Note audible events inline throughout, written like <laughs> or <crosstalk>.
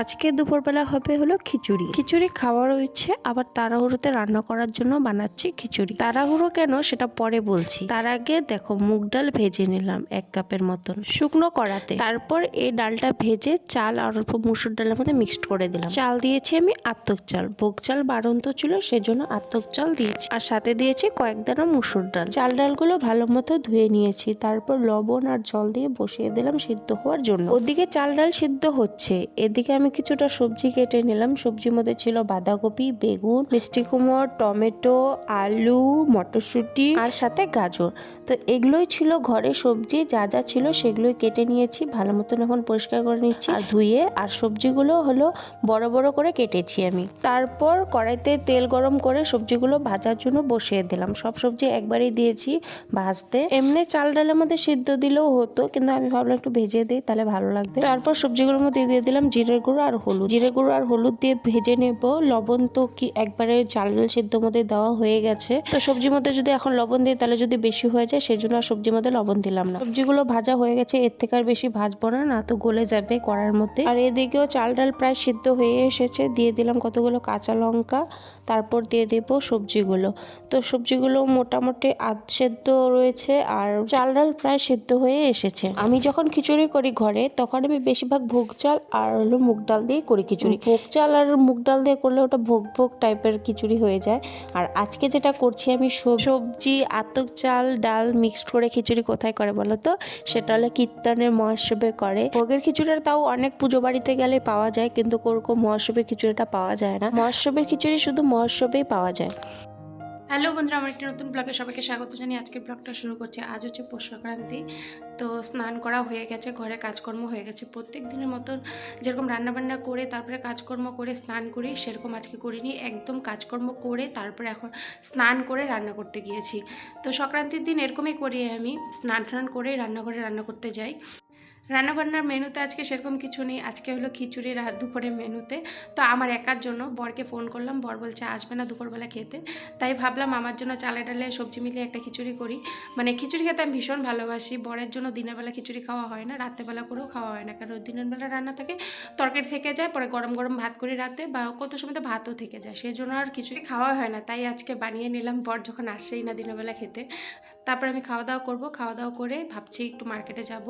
আজকে দুপুরবেলা হবে হলো খিচুড়ি। খিচুড়ি খাওয়ার ইচ্ছে আবার তাড়াহুড়োতে রান্না করার জন্য বানাচ্ছি খিচুড়ি। তাড়াহুড়ো কেন সেটা পরে বলছি। তার আগে দেখো, মুগ ডাল ভেজে নিলাম এক কাপের মতন শুকনো কড়াতে। তারপর এই ডালটা ভেজে চাল আর অল্প মুসুর ডালের মধ্যে মিক্সড করে দিলাম। চাল দিয়েছি আমি আত্মক চাল। ভোগ চাল বাড়ন্ত ছিল, সেজন্য আত্মক চাল দিয়েছি। আর সাথে দিয়েছি কয়েক দানা মুসুর ডাল। চাল ডালগুলো ভালো মতো ধুয়ে নিয়েছি। তারপর লবণ আর জল দিয়ে বসিয়ে দিলাম সিদ্ধ হওয়ার জন্য। ওদিকে চাল ডাল সিদ্ধ হচ্ছে। এদিকে আমি কিছুটা সবজি কেটে নিলাম। সবজির মধ্যে ছিল বাঁধাকপি, বেগুন, মিষ্টি কুমড়, টমেটো, আলু, মটরশুঁটি আর সাথে গাজর। তো এগুলোই ছিল ঘরে সবজি, যা যা ছিল সেগুলোই কেটে নিয়েছি। ভালো মতন এখন পরিষ্কার করে নিচ্ছি আর ধুয়ে। আর সবজিগুলো হলো বড় বড় করে কেটেছি আমি। তারপর কড়াইতে তেল গরম করে সবজিগুলো ভাজার জন্য বসিয়ে দিলাম। সব সবজি একবারই দিয়েছি ভাজতে। এমনি চাল ডালের মধ্যে সিদ্ধ দিলেও হতো, কিন্তু আমি ভাবলাম একটু ভেজে দিই, তাহলে ভালো লাগবে। তারপর সবজিগুলোর মধ্যে দিয়ে দিলাম জিরের গুঁড়ো আর হলুদ। জিরে গুঁড়ো আর হলুদ দিয়ে ভেজে নেব। লবণ তো কি একবারে চাল ডাল সিদ্ধ মধ্যে দেওয়া হয়ে গেছে। তো সবজির মধ্যে যদি এখন লবণ দিই, তাহলে যদি বেশি হয়ে যায়, সেজন্য আর সবজির মধ্যে লবণ দিলাম না। সবজিগুলো ভাজা হয়ে গেছে, এর থেকে আর বেশি ভাজবো না না তো গলে যাবে কড়ার মধ্যে। আর এদিকেও চাল ডাল প্রায় সিদ্ধ হয়ে এসেছে। দিয়ে দিলাম কতগুলো কাঁচা লঙ্কা, তারপর দিয়ে দেব সবজিগুলো। তো সবজিগুলো মোটামুটি আধ সেদ্ধ রয়েছে আর চাল ডাল প্রায় সেদ্ধ হয়ে এসেছে। আমি যখন খিচুড়ি করি ঘরে, তখন আমি বেশিরভাগ ভোগ চাল আর হলো মুগ ডাল দিয়ে করি খিচুড়ি। ভোগ চাল আর মুগ ডাল দিয়ে করলে ওটা ভোগ ভোগ টাইপের খিচুড়ি হয়ে যায়। আর আজকে যেটা করছি আমি সবজি, আতক চাল, ডাল মিক্সড করে খিচুড়ি কোথায় করে বলো তো? সেটা হলো কীর্তনের মহাসবে করে। ভোগের খিচুড়িটা তাও অনেক পুজো বাড়িতে গেলে পাওয়া যায়, কিন্তু কোরকম মহাসবের খিচুড়িটা পাওয়া যায় না। মহাসবের খিচুড়ি শুধু মহাসবেই পাওয়া যায়। হ্যালো বন্ধুরা, আমার একটি নতুন ব্লগে সবাইকে স্বাগত জানিয়ে আজকের ব্লগটা শুরু করছি। আজ হচ্ছে পৌষ সংক্রান্তি, তো স্নান করা হয়ে গেছে, ঘরে কাজকর্ম হয়ে গেছে। প্রত্যেক দিনের মতন যেরকম রান্নাবান্না করে, তারপরে কাজকর্ম করে, স্নান করি, সেরকম আজকে করিনি। একদম কাজকর্ম করে, তারপরে এখন স্নান করে রান্না করতে গিয়েছি। তো সংক্রান্তির দিন এরকমই করি আমি স্নান টান করে রান্নাঘরে রান্না করতে যাই। রান্নাবান্নার মেনুতে আজকে সেরকম কিছু নেই। আজকে হলো খিচুড়ি রাত দুপুরের মেনুতে। তো আমার একার জন্য বরকে ফোন করলাম। বর বলছে, আসবে না দুপুরবেলা খেতে। তাই ভাবলাম আমার জন্য চালে ডালে সবজি মিলিয়ে একটা খিচুড়ি করি। মানে খিচুড়ি খেতে আমি ভীষণ ভালোবাসি। বরের জন্য দিনের বেলা খিচুড়ি খাওয়া হয় না রাত্রেবেলা করেও খাওয়া হয় না। কারণ দিনের বেলা রান্না থাকে, তরকারি থেকে যায়, পরে গরম গরম ভাত করি রাতে বা কত সময় তো ভাতও থেকে যায়। সেই জন্য আর খিচুড়ি খাওয়া হয় না। তাই আজকে বানিয়ে নিলাম বর যখন আসছেই না দিনের বেলা খেতে। তারপর আমি খাওয়া দাওয়া করব। খাওয়া দাওয়া করে ভাবছি একটু মার্কেটে যাব।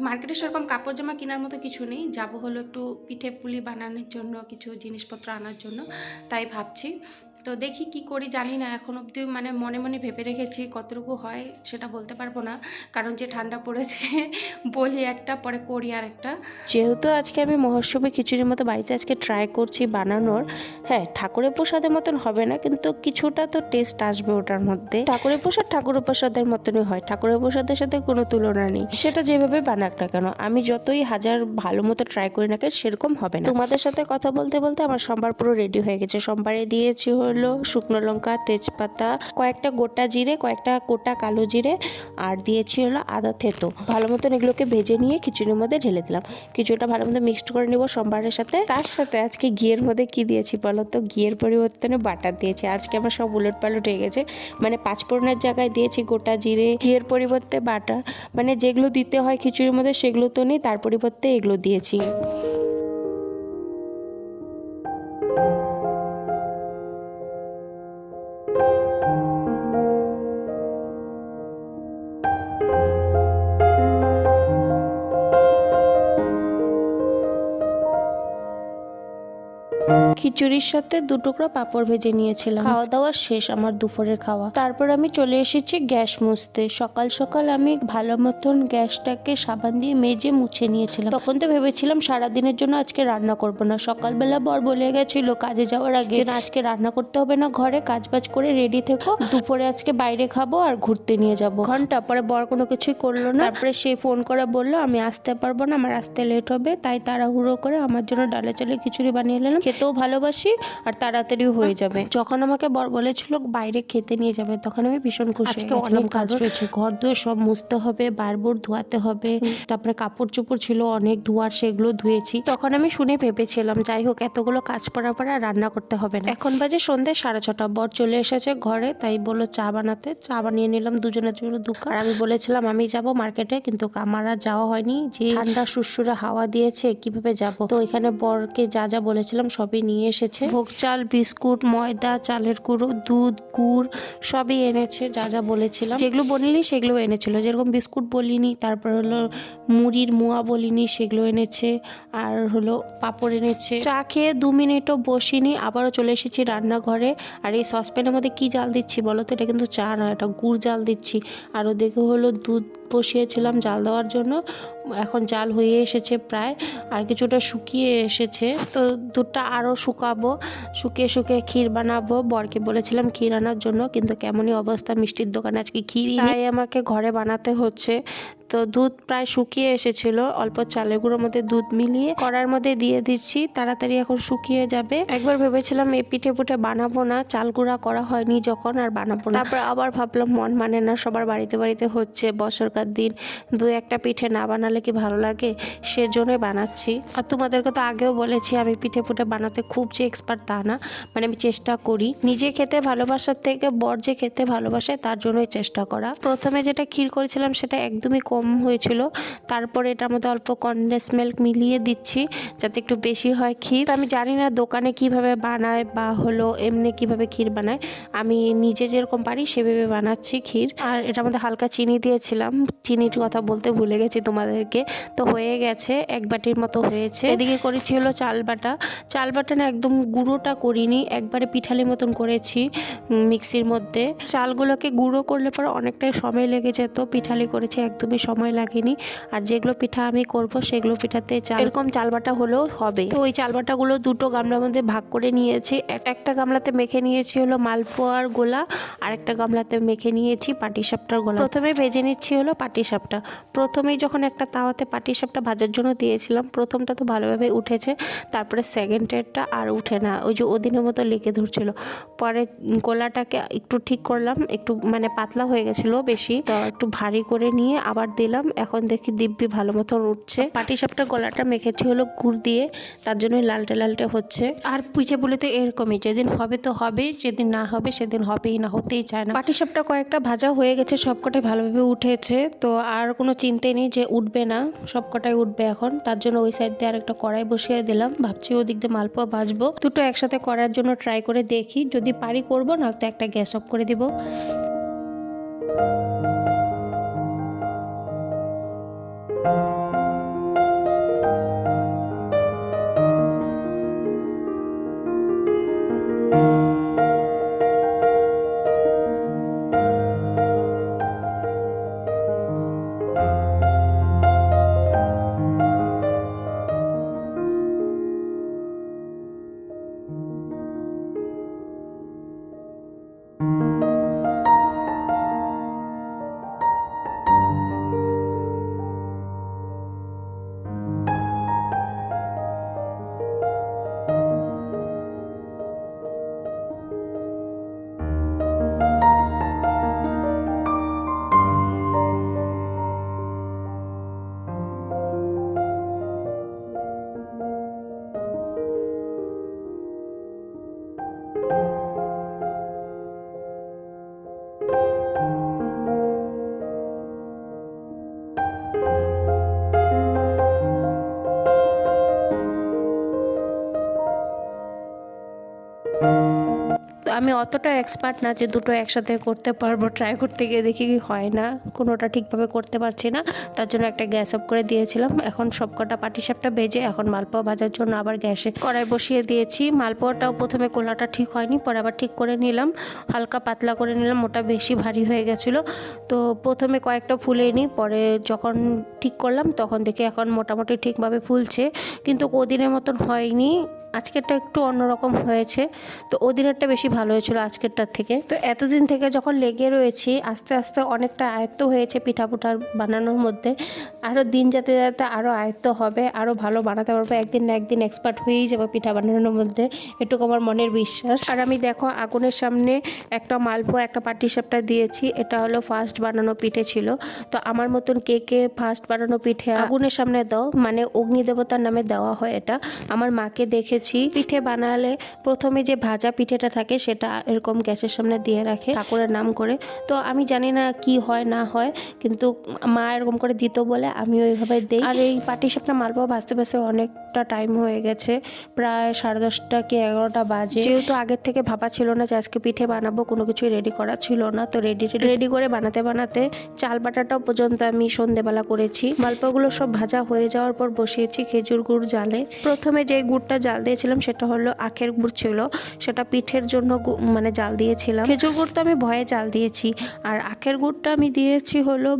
মার্কেটে সেরকম কাপড় জামা কেনার মতো কিছু নেই। যাব হলো একটু পিঠে পুলি বানানোর জন্য, কিছু জিনিসপত্র আনার জন্য, তাই ভাবছি। তো দেখি কি করি জানি না, এখন অবধি মানে মনে মনে ভেবে রেখেছি কতটুকু হয় সেটা বলতে পারব না। কারণ যে ঠান্ডা পড়েছে, <laughs> বলি একটা, পরে করি আর একটা যেহেতু আজকে আমি মহোৎসবে খিচুড়ির মতো বাড়িতে আজকে ট্রাই করছি বানানোর হ্যাঁ ঠাকুরের প্রসাদের মতন হবে না, কিন্তু কিছুটা তো টেস্ট আসবে ওটার মধ্যে। ঠাকুরের প্রসাদ ঠাকুরের প্রসাদের মতনই হয়, ঠাকুরের প্রসাদের সাথে কোনো তুলনা নেই। সেটা যেভাবে বানাক না কেন, আমি যতই হাজার ভালো মতো ট্রাই করি না কেন, সেরকম হবে না। তোমাদের সাথে কথা বলতে বলতে আমার সম্বার পুরো রেডি হয়ে গেছে। সোমবারে দিয়েছি হলো শুকনো লঙ্কা, তেজপাতা, কয়েকটা গোটা জিরে, কয়েকটা গোটা কালো জিরে, আর দিয়েছি হলো আদা থেতো। ভালো মতন এগুলোকে ভেজে নিয়ে খিচুড়ির মধ্যে ঢেলে দিলাম। কিছুটা ভালো মতো মিক্সড করে নিব সোমবারের সাথে। তার সাথে আজকে ঘিয়ের মধ্যে কি দিয়েছি বলো তো? ঘিয়ের পরিবর্তনে বাটার দিয়েছি। আজকে আমার সব উলট পালট হয়ে গেছে। মানে পাঁচফোড়নের জায়গায় দিয়েছি গোটা জিরে, ঘিয়ের পরিবর্তে বাটার। মানে যেগুলো দিতে হয় খিচুড়ির মধ্যে সেগুলো তো নেই, তার পরিবর্তে এগুলো দিয়েছি। খিচুড়ির সাথে দু টুকরো পাঁপড় ভেজে নিয়েছিলাম। খাওয়া দাওয়া শেষ আমার দুপুরের খাওয়া। তারপর আমি চলে এসেছি গ্যাস মুছতে। সকাল সকাল আমি ভালো মতন গ্যাসটাকে সাবান দিয়ে মেজে মুছে নিয়েছিলাম। তখন তো ভেবেছিলাম সারাদিনের জন্য আজকে রান্না করব না। সকালবেলা বর বলে গেছিল কাজে যাওয়ার আগে না, আজকে রান্না করতে হবে না ঘরে কাজ বাজ করে রেডি থেকো। দুপুরে আজকে বাইরে খাব আর ঘুরতে নিয়ে যাব। ঘণ্টা পরে বর কোনো কিছুই করল না। তারপরে সে ফোন করে বলল আমি আসতে পারব না আমার আসতে লেট হবে। তাই তাড়াহুড়ো করে আমার জন্য ডালে চালে খিচুড়ি বানিয়ে নিলাম। খেতেও খেতেও ভালোবাসি আর তাড়াতাড়িও হয়ে যাবে। যখন আমাকে বর বলেছিল বাইরে খেতে নিয়ে যাবে তখন আমি ভীষণ খুশি অনেক কাজ রয়েছে। ঘর দুয়ে সব মুছতে হবে বারবার ধোয়াতে হবে তারপরে কাপড় চোপড় ছিল অনেক ধোয়ার সেগুলো ধুয়েছি। তখন আমি শুনে ভেবেছিলাম যাই হোক এতগুলো কাজ পড়ার পর আর রান্না করতে হবে না। এখন বাজে সন্ধ্যে সাড়ে ছটা। বর চলে এসেছে ঘরে তাই বলল চা বানাতে। চা বানিয়ে নিলাম দুজনের জন্য দুকাপ আর আমি বলেছিলাম আমি যাব মার্কেটে কিন্তু আমার আর যাওয়া হয়নি। যে ঠান্ডা সুরসুরে হাওয়া দিয়েছে কীভাবে যাব? তো এখানে বরকে যা যা বলেছিলাম সবই নিয়ে এসেছে। ভোগ চাল, বিস্কুট, ময়দা, চালের গুঁড়ো, দুধ, গুড় সবই এনেছে, যা যা বলেছিলাম। যেগুলো বলিনি সেগুলো এনেছিল। যেরকম বিস্কুট বলিনি, তারপর হলো মুড়ির মুয়া বলিনি, সেগুলো এনেছে। আর হলো পাঁপড় এনেছে। চা খেয়ে দু মিনিটও বসিনি, আবারও চলে এসেছি রান্নাঘরে। আর এই সসপ্যানের মধ্যে কি জাল দিচ্ছি বলো তো? এটা কিন্তু চা নয়, এটা গুড় জাল দিচ্ছি। আর ওদিকে হলো দুধ বসিয়েছিলাম জাল দেওয়ার জন্য। এখন জাল হয়ে এসেছে প্রায়, আর কিছুটা শুকিয়ে এসেছে। তো দুধটা আরও শুকাবো, শুকিয়ে শুকিয়ে ক্ষীর বানাবো। বরকে বলেছিলাম ক্ষীর আনার জন্য, কিন্তু কেমনই অবস্থা, মিষ্টির দোকানে আজকে ক্ষীরই তাই আমাকে ঘরে বানাতে হচ্ছে। তো দুধ প্রায় শুকিয়ে এসেছিল। অল্প চালের গুঁড়োর মধ্যে দুধ মিলিয়ে কড়ার মধ্যে দিয়ে দিচ্ছি। তাড়াতাড়ি এখন শুকিয়ে যাবে। একবার ভেবেছিলাম এই পিঠে পুঠে বানাবো না, চাল গুঁড়া করা হয়নি যখন আর বানাবো না। তারপর আবার ভাবলাম, মন মানে না, সবার বাড়িতে বাড়িতে হচ্ছে বছরকার দিন। দু একটা পিঠে না বানালে কি ভালো লাগে? সেজন্যই বানাচ্ছি। আর তোমাদেরকে তো আগেও বলেছি, আমি পিঠে পুঠে বানাতে খুব যে এক্সপার্ট তা না। মানে আমি চেষ্টা করি। নিজে খেতে ভালোবাসার থেকে বর যে খেতে ভালোবাসে, তার জন্যই চেষ্টা করা। প্রথমে যেটা ক্ষীর করেছিলাম, সেটা একদমই কম হয়েছিল। তারপরে এটার মধ্যে অল্প কনডেন্স মিল্ক মিলিয়ে দিচ্ছি, যাতে একটু বেশি হয় ক্ষীর। আমি জানি না দোকানে কীভাবে বানায় বা হলো এমনি কীভাবে ক্ষীর বানায়। আমি নিজে যেরকম পারি সেভাবে বানাচ্ছি ক্ষীর। আর এটার মধ্যে হালকা চিনি দিয়েছিলাম। চিনির কথা বলতে ভুলে গেছি তোমাদেরকে। তো হয়ে গেছে, এক বাটির মতো হয়েছে। এদিকে করেছি হলো চাল বাটা। চাল বাটা না একদম গুঁড়োটা করিনি, একবারে পিঠালি মতন করেছি মিক্সির মধ্যে। চালগুলোকে গুঁড়ো করলে পরে অনেকটাই সময় লেগে যেত। পিঠালি করেছি একদমই সময় লাগেনি। আর যেগুলো পিঠা আমি করব সেগুলো পিঠাতে চাল এরকম চাল বাটা হলেও হবে। তো ওই চাল বাটাগুলো দুটো গামলার মধ্যে ভাগ করে নিয়েছি। এক- একটা গামলাতে মেখে নিয়েছি হলো মালপোয়ার গোলা, আর একটা গামলাতে মেখে নিয়েছি পাটিসাপটার গোলা। প্রথমে ভেজে নিচ্ছি হলো পাটিসাপটা। প্রথমেই যখন একটা তাওয়াতে পাটিসাপটা ভাজার জন্য দিয়েছিলাম, প্রথমটা তো ভালোভাবে উঠেছে, তারপরে সেকেন্ডেরটা আর উঠে না। ওই যে ওদিনের মতো লেগে ধরছিল। পরে গোলাটাকে একটু ঠিক করলাম, একটু মানে পাতলা হয়ে গেছিল বেশি। তো একটু ভারী করে নিয়ে আবার দিলাম। এখন দেখি দিব্যি ভালো মতন উঠছে। পাটিসাপটার গলাটা মেখেছি হলো গুড় দিয়ে, তার জন্যই লালটে লালটে হচ্ছে। আর পিঠে বলে তো এরকমই, যেদিন হবে তো হবে যেদিন না হবে সেদিন হবেই না, হতেই চায় না। পাটিসাপটা কয়েকটা ভাজা হয়ে গেছে, সবকটাই ভালোভাবে উঠেছে। তো আর কোনো চিন্তা নেই যে উঠবে না, সবকটাই উঠবে এখন। তার জন্য ওই সাইড দিয়ে আর একটা কড়াই বসিয়ে দিলাম। ভাবছি ওদিক দিয়ে মালপোয়া ভাজবো। দুটো একসাথে করার জন্য ট্রাই করে দেখি। যদি পারি করব না তো একটা গ্যাস অফ করে দিব। অতটা এক্সপার্ট না যে দুটো একসাথে করতে পারব ট্রাই করতে গিয়ে দেখি কি হয় না। কোনোটা ঠিকভাবে করতে পারছি না, তার জন্য একটা গ্যাস অফ করে দিয়েছিলাম। এখন সব সবকটা পাটিসাপটা ভেজে এখন মালপোয়া ভাজার জন্য আবার গ্যাসে কড়াই বসিয়ে দিয়েছি। মালপোয়াটাও প্রথমে কোলাটা ঠিক হয়নি, পরে আবার ঠিক করে নিলাম। হালকা পাতলা করে নিলাম, ওটা বেশি ভারী হয়ে গেছিল। তো প্রথমে কয়েকটা ফুলেনি পরে যখন ঠিক করলাম, তখন দেখি এখন মোটামুটি ঠিকভাবে ফুলছে। কিন্তু কদিনের মতন হয়নি আজকেরটা একটু অন্যরকম হয়েছে। তো ওদিনেরটা বেশি ভালো হয়েছিল আজকেরটার থেকে। তো এতদিন থেকে যখন লেগে রয়েছি, আস্তে আস্তে অনেকটা আয়ত্ত হয়েছে পিঠা পুঠার বানানোর মধ্যে। আরও দিন যেতে যেতে আরও আয়ত্ত হবে আরও ভালো বানাতে পারব, একদিন না একদিন এক্সপার্ট হয়েই যাব পিঠা বানানোর মধ্যে। এটুকু আমার মনের বিশ্বাস। আর আমি দেখো আগুনের সামনে একটা মালপোয়া, একটা পাটি সাপটা দিয়েছি, এটা হলো ফার্স্ট বানানো পিঠে ছিল। তো আমার মতন কে কে ফার্স্ট বানানো পিঠে আগুনের সামনে দাও মানে অগ্নি দেবতার নামে দেওয়া হয় এটা। আমার মাকে দেখেছি পিঠে বানালে প্রথমে যে ভাজা পিঠেটা থাকে সেটা এরকম গ্যাসের সামনে দিয়ে রাখে ঠাকুরের নাম করে। তো আমি জানি না কি হয়, না হয়, কিন্তু মা এরকম করে দিত বলে আমি ওইভাবে দিই। আর এই পাটি সাপটা মালপোয়া ভাজতে ভাজতে অনেকটা টাইম হয়ে গেছে, প্রায় সাড়ে দশটা কি এগারোটা বাজে। যেহেতু আগের থেকে ভাবা ছিল না যে আজকে পিঠে বানাবো, কোনো কিছু রেডি করা ছিল না, তো রেডি রেডি করে বানাতে বানাতে চাল বাটাটাও পর্যন্ত আমি সন্ধেবেলা করেছি। মালপোয়াগুলো সব ভাজা হয়ে যাওয়ার পর বসিয়েছি খেজুর গুড় জালে। প্রথমে যে গুড়টা জাল দিয়েছিলাম সেটা হলো আখের গুড় ছিল। সেটা পিঠের জন্য মানে জাল দিয়েছিলাম। খেজুর গুড় তো আমি ভয়ে জাল দিয়েছি। আর আখের গুড়টা আমি দিয়েছি হলো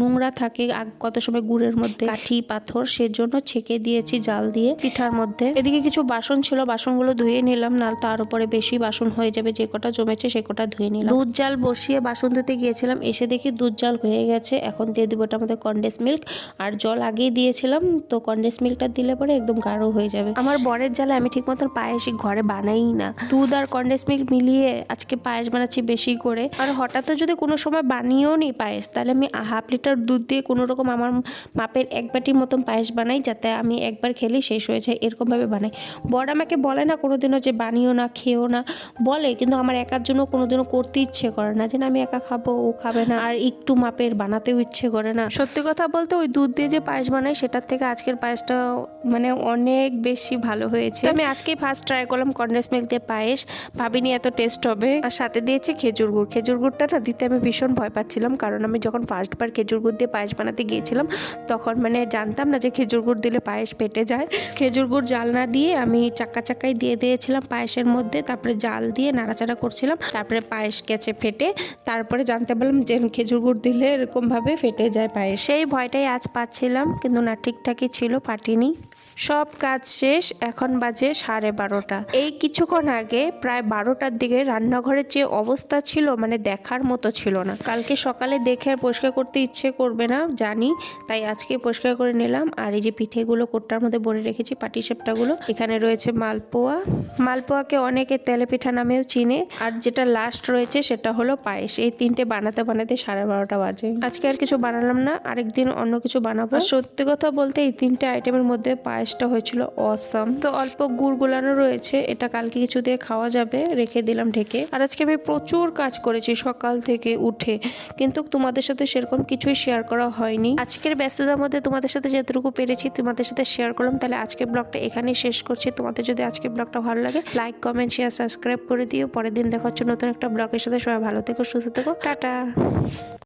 নোংরা থাকে কত সময় গুড়ের মধ্যে। কাঠি, পাথর সেজন্য ছেঁকে দিয়েছি জাল দিয়ে পিঠার মধ্যে। এদিকে কিছু বাসন ছিল, বাসনগুলো ধুয়ে নিলাম না তার উপরে বেশি বাসন হয়ে যাবে। যে কটা জমেছে সে কটা ধুয়ে নিলাম। দুধ জাল বসিয়ে বাসন ধুতে গিয়েছিলাম। এসে দেখি দুধ জাল হয়ে গেছে। এখন দিয়ে দিব ওটার মধ্যে কন্ডেন্স মিল্ক। আর জল আগেই দিয়েছিলাম, তো কন্ডেন্স মিল্কটা দিলে পরে একদম গাঢ় হয়ে যাবে। আমার বরের জালে আমি ঠিক মতন পায়েস ঘরে বানাই না। দুধ আর কন্ডেন্স মিল্ক মিলিয়ে আজকে পায়েস বানাচ্ছি বেশি করে। আর হঠাৎ যদি কোনো সময় বানিয়েও নি পায়েস, তাহলে আমি হাফ লিটার দুধ দিয়ে কোনো রকম আমার মাপের এক বাটির মতন পায়েস বানাই, যাতে আমি একবার খেলেই শেষ হয়ে যায়, এরকমভাবে বানাই। বর আমাকে বলে না কোনোদিনও যে বানিও না, খেও না। বলে, কিন্তু আমার একার জন্য কোনোদিনও করতে ইচ্ছে করে না, যে না আমি একা খাব, ও খাবে না। আর একটু মাপের বানাতেও ইচ্ছে করে না। সত্যি কথা বলতে ওই দুধ দিয়ে যে পায়েস বানাই, সেটার থেকে আজকের পায়েসটা মানে অনেক বেশি ভালো হয়েছে। তো আমি আজকেই ফার্স্ট ট্রাই করলাম কন্ডেন্স মিল্ক দিয়ে পায়েস। ভাবিনি এত টেস্ট হবে। আর সাথে দিয়েছে খেজুর গুড়। খেজুর গুড়টা না দিতে আমি ভীষণ ভয় পাচ্ছিলাম, কারণ আমি যখন ফার্স্টবার খেজুর গুড় দিয়ে পায়েস বানাতে গিয়েছিলাম, তখন মানে জানতাম না যে খেজুর গুড় দিলে পায়েস পেটে যায়। খেজুর গুড় জাল না দিয়ে আমি চাক্কা চাক্কায় দিয়ে দিয়েছিলাম পায়েসের মধ্যে। তারপরে জাল দিয়ে নাড়াচাড়া করছিলাম। তারপরে পায়েস গেছে ফেটে। তারপরে জানতে পারলাম যে খেজুর গুড় দিলে এরকমভাবে ফেটে যায় পায়েস। সেই ভয়টাই আজ পাচ্ছিলাম, কিন্তু না ঠিকঠাকই ছিল পাটিনি সব কাজ শেষ, এখন বাজে সাড়ে বারোটা। এই কিছুক্ষণ আগে প্রায় বারোটার দিকে রান্নাঘরের যে অবস্থা ছিল মানে দেখার মতো ছিল না। কালকে সকালে দেখে আর পরিষ্কার করতে ইচ্ছে করবে না, জানি। তাই আজকে পরিষ্কার করে নিলাম। আর এই যে পিঠেগুলো, কোটটার মধ্যে ভরে রেখেছি পাটি সেপটাগুলো এখানে রয়েছে মালপোয়া। মালপোয়াকে অনেকে তেলে পিঠা নামেও চিনে। আর যেটা লাস্ট রয়েছে, সেটা হলো পায়েস। এই তিনটে বানাতে বানাতে সাড়ে বারোটা বাজে। আজকে আর কিছু বানালাম না, আরেকদিন অন্য কিছু বানাবো। সত্যি কথা বলতে এই তিনটে আইটেমের মধ্যে পায়েসটা হয়েছিল অসম তো অল্প গুড় গুলানো রয়েছে, এটা কালকে কিছু দিয়ে খাওয়া যাবে, রেখে দিলাম ঢেকে। আর আজকে আমি প্রচুর কাজ করেছি সকাল থেকে উঠে, কিন্তু তোমাদের সাথে সেরকম কিছুই শেয়ার করা হয়নি। আজকের ব্যস্ততার মধ্যে তোমাদের সাথে যতটুকু পেরেছি, তোমাদের সাথে শেয়ার করলাম। তাহলে আজকের ব্লগটা এখানেই শেষ করছি। তোমাদের যদি আজকের ব্লগটা ভালো লাগে লাইক কমেন্ট শেয়ার সাবস্ক্রাইব করে দিও। পরের দিন দেখা হচ্ছে নতুন একটা ব্লগের সাথে। সবাই ভালো থেকো, সুস্থ থেকো। টাটা।